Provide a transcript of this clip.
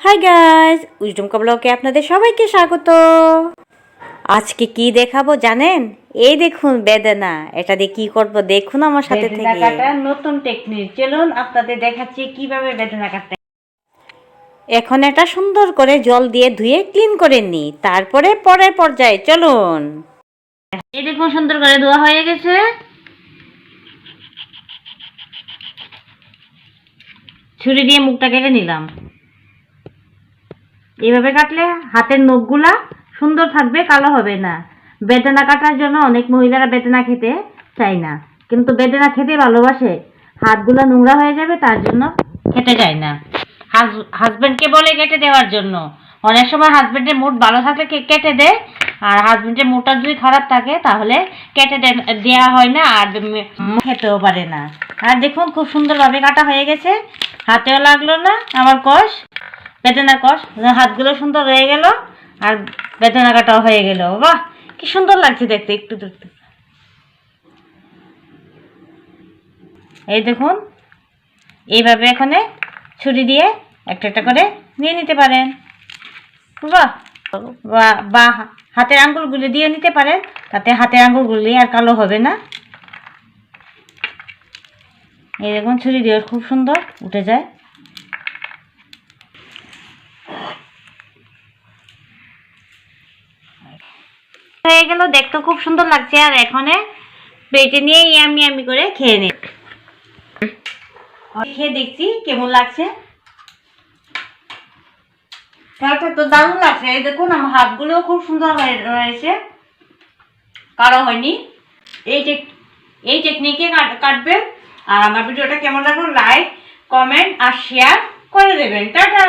Hi guys wisdom ব্লকে আপনাদের সবাইকে স্বাগত। আজকে কি দেখাবো জানেন? এই দেখুন বেদনা। এটা দিয়ে কি করব দেখুন আমার সাথে থেকে। নতুন টেকনিক চলুন আপনাদের দেখাচ্ছি কীভাবে বেদনা কাটতে এখন এটা সুন্দর করে জল দিয়ে ধুয়ে ক্লিন করে নি তারপরে পরের পর্যায়ে চলুন। এই দেখুন সুন্দর করে ধোয়া হয়ে গেছে। ছুরি দিয়ে মুখটা কেটে নিলাম। এইভাবে কাটলে হাতের নখগুলা সুন্দর থাকবে, কালো হবে না। বেদনা কাটার জন্য অনেক মহিলারা বেদনা খেতে চায় না। কিন্তু বেদনা খেতে ভালোবাসে। হাতগুলো নোংরা হয়ে যাবে, তার জন্য খেতে চায় না। হাজবেন্ডকে বলে কেটে দেওয়ার জন্য। অনেক সময় হাজবেন্ডের মুড ভালো থাকলে কেটে দেয়। আর হাজবেন্ডের মুডটা যদি খারাপ থাকে, তাহলে কেটে দেওয়া হয় না, আর খেতেও পারে না। আর দেখুন, খুব সুন্দরভাবে কাটা হয়ে গেছে। হাতেও লাগল না আমার কষ। বেদনা কষ হাতগুলো সুন্দর হয়ে গেল আর বেদনা কাটাও হয়ে গেল। বাহ, কি সুন্দর লাগছে দেখতে একটু দেখতে। এই দেখুন, এইভাবে এখানে ছুরি দিয়ে একটা একটা করে নিয়ে নিতে পারেন। বাহ বা- হাতের আঙ্গুলগুলি দিয়ে নিতে পারেন, তাতে হাতের আঙ্গুলগুলি আর কালো হবে না। এই দেখুন, ছুরি দিয়ে খুব সুন্দর উঠে যায়। হয়ে গেল, দেখতে খুব সুন্দর লাগছে। আর এখানে পেটে নিয়ে ইয়ামি ইয়ামি করে খেয়ে নে। খেয়ে দেখছি কেমন লাগছে। তো দারুণ লাগছে। এই দেখুন, আমার হাতগুলো খুব সুন্দর হয়ে রয়েছে। কারও হয়নি। এই এই টেকনিকে কাটবেন আর আমার ভিডিওটা কেমন লাগল লাইক কমেন্ট আর শেয়ার করে দেবেন। টাটা!